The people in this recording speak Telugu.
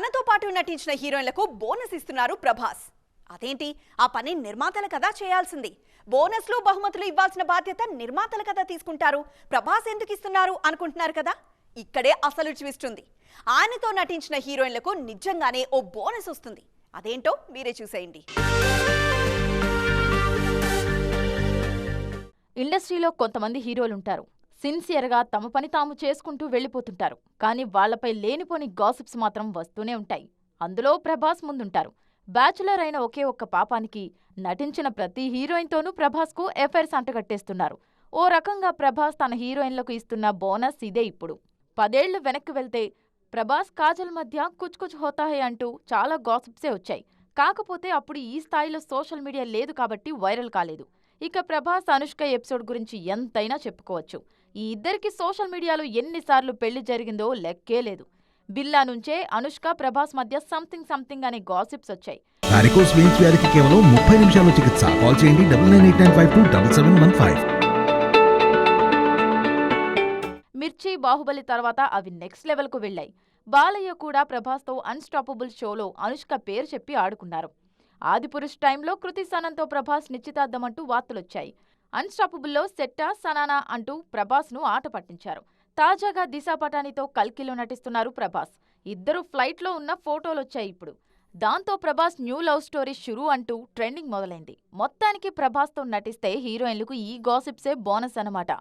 తనతో పాటు నటించిన హీరోయిన్లకు బోనస్ ఇస్తున్నారు ప్రభాస్. అదేంటి? ఆ పని నిర్మాతల కదా చేయాల్సింది. బోనస్లు బహుమతులు ఇవ్వాల్సిన బాధ్యత నిర్మాతల కదా తీసుకుంటారు. ప్రభాస్ ఎందుకు ఇస్తున్నారు అనుకుంటున్నారు కదా? ఇక్కడే అసలు ట్విస్ట్ ఉంది. ఆయనతో నటించిన హీరోయిన్లకు నిజంగానే ఓ బోనస్ వస్తుంది. అదేంటో మీరే చూసేయండి. ఇండస్ట్రీలో కొంతమంది హీరోలుంటారు. సిన్సియర్గా తమ పని తాము చేసుకుంటూ వెళ్ళిపోతుంటారు. కానీ వాళ్ళపై లేనిపోని గాసిప్స్ మాత్రం వస్తూనే ఉంటాయి. అందులో ప్రభాస్ ముందుంటారు. బ్యాచులర్ అయిన ఒకే ఒక్క పాపానికి నటించిన ప్రతి హీరోయిన్తోనూ ప్రభాస్కు ఎఫైర్స్ అంటగట్టేస్తున్నారు. ఓ రకంగా ప్రభాస్ తన హీరోయిన్లకు ఇస్తున్న బోనస్ ఇదే ఇప్పుడు. పదేళ్ళు వెనక్కి వెళ్తే ప్రభాస్ కాజల్ మధ్య కుచ్ కుచ్ హోతాహే అంటూ చాలా గాసిప్సే వచ్చాయి. కాకపోతే అప్పుడు ఈ స్థాయిలో సోషల్ మీడియా లేదు కాబట్టి వైరల్ కాలేదు. ఇక ప్రభాస్ అనుష్క ఎపిసోడ్ గురించి ఎంతైనా చెప్పుకోవచ్చు. ఈ ఇద్దరికి సోషల్ మీడియాలో ఎన్నిసార్లు పెళ్ళి జరిగిందో లెక్కే లేదు. బిల్లా నుంచే అనుష్క ప్రభాస్ మధ్య సంథింగ్ సంథింగ్ అనే గాసిప్స్ వచ్చాయి. వారికోస్ వెయిన్స్ వ్యాధికి కేవలం ముప్పై నిమిషాల్లో చికిత్స. కాల్ చేయండి double nine eight nine five two double seven one five. Mirchi Baahubali తర్వాత అవి నెక్స్ట్ లెవెల్కు వెళ్ళాయి. బాలయ్య కూడా ప్రభాస్తో అన్స్టాపబుల్ షోలో అనుష్క పేరు చెప్పి ఆడుకున్నారు. ఆదిపురుష్ టైంలో కృతి సనన్తో ప్రభాస్ నిశ్చితార్థమంటూ వార్తలొచ్చాయి. అన్స్టాపబుల్లో సెట్టా సనానా అంటూ ప్రభాస్ను ఆట పట్టించారు. తాజాగా దిశా పటానితో కల్కిలో నటిస్తున్నారు ప్రభాస్. ఇద్దరు ఫ్లైట్లో ఉన్న ఫోటోలొచ్చాయి ఇప్పుడు. దాంతో ప్రభాస్ న్యూ లవ్ స్టోరీ షురూ అంటూ ట్రెండింగ్ మొదలైంది. మొత్తానికి ప్రభాస్తో నటిస్తే హీరోయిన్లకు ఈ గాసిప్సే బోనస్ అనమాట